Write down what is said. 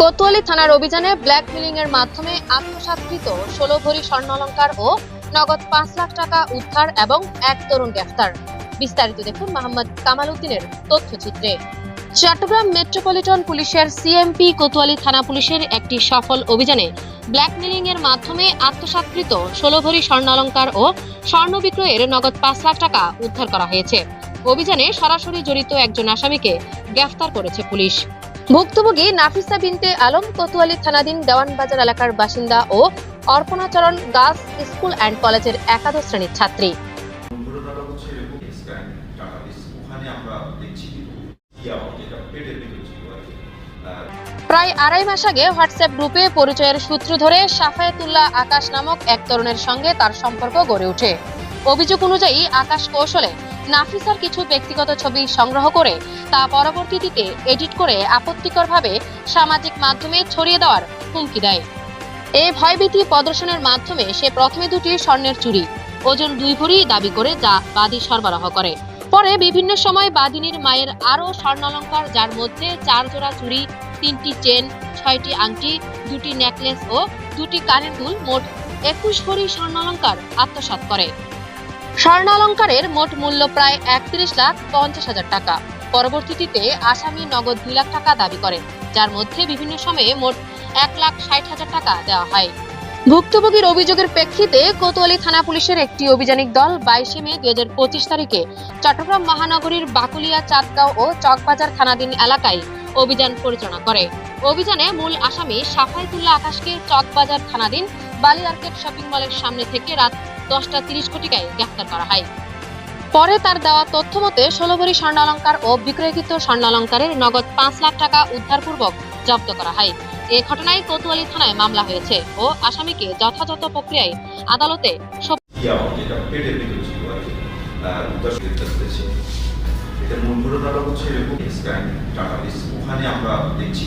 কোতোয়ালি থানার অভিযানে ব্ল্যাকমেলিং এর মাধ্যমে আত্মসাৎকৃত ষোলো ভরি স্বর্ণালঙ্কার ও নগদ পাঁচ লাখ টাকা উদ্ধার এবং এক তরুণ গ্রেফতার। বিস্তারিত দেখুন মোহাম্মদ কামাল উদ্দিনের তথ্যচিত্রে। চট্টগ্রাম মেট্রোপলিটন পুলিশের সিএমপি কোতোয়ালি থানা পুলিশের একটি সফল অভিযানে ব্ল্যাকমেলিং এর মাধ্যমে আত্মসাৎকৃত ষোলো ভরি স্বর্ণালঙ্কার ও স্বর্ণ বিক্রয়ের নগদ পাঁচ লাখ টাকা উদ্ধার করা হয়েছে। অভিযানে সরাসরি জড়িত একজন আসামিকে গ্রেফতার করেছে পুলিশ। ভুক্তভোগী নাফিসা বিনতে আলম কোতোয়ালি থানাধীন দেওয়ানবাজার এলাকার বাসিন্দা ও অর্পণাচরণ গার্লস স্কুল অ্যান্ড কলেজের একাদশ শ্রেণির ছাত্রী। প্রায় আড়াই মাস আগে হোয়াটসঅ্যাপ গ্রুপে পরিচয়ের সূত্র ধরে সাফায়েতুল্লাহ আকাশ নামক এক তরুণের সঙ্গে তার সম্পর্ক গড়ে ওঠে। অভিযোগ অনুযায়ী আকাশ কৌশলে নাফিসার কিছু ব্যক্তিগত ছবি সংগ্রহ করে তা পরবর্তীতে এডিট করে আপত্তিকরভাবে সামাজিক মাধ্যমে ছড়িয়ে দেওয়ার হুমকি দেয়। এ ভয়ভীতি প্রদর্শনের মাধ্যমে সে প্রথমে দুটি স্বর্ণের চুরি, ওজন দুই ভরি দাবি করে যা বাদী সরবরাহ করে। পরে বিভিন্ন সময় বাদিনীর মায়ের আরও স্বর্ণালঙ্কার, যার মধ্যে চার জোড়া চুরি, তিনটি চেন, ছয়টি আংটি, দুটি নেকলেস ও দুটি কানের দুল মোট একুশ ভরি স্বর্ণালঙ্কার আত্মসাৎ করে। স্বর্ণালঙ্কারের মোট মূল্য প্রায় একত্রিশ লাখ পঞ্চাশ হাজার টাকা। পরবর্তীতে আসামি নগদ দুই লাখ টাকা দাবি করে যার মধ্যে বিভিন্ন সময়ে মোট এক লাখ ষাট হাজার টাকা দেওয়া হয়। ভুক্তভোগীর অভিযোগের প্রেক্ষিতে কোতোয়ালি থানা পুলিশের একটি অভিযানিক দল বাইশে মে দুই হাজার পঁচিশ তারিখে চট্টগ্রাম মহানগরীর বাকুলিয়া, চাঁদগাঁও ও চকবাজার থানাধীন এলাকায় অভিযান পরিচালনা করে। অভিযানে মূল আসামি সাফায়েতুল্লাহ আকাশকে চকবাজার থানাধীন বালি আর্কেট শপিং মলের সামনে থেকে রাত দশটা তিরিশ কোটিকায় গ্রেফতার করা হয়। পরে তার দেওয়া তথ্য মতে ষোলো ভরি স্বর্ণালঙ্কার ও বিক্রয়কৃত স্বর্ণালঙ্কারের নগদ পাঁচ লাখ টাকা উদ্ধারপূর্বক জব্দ করা হয়। এ ঘটনায় কোতোয়ালি থানায় মামলা হয়েছে ও আসামিকে যথাযথ প্রক্রিয়ায় আদালতে। এটা মূল পুরোটা হচ্ছে এরকম ওখানে আমরা দেখছি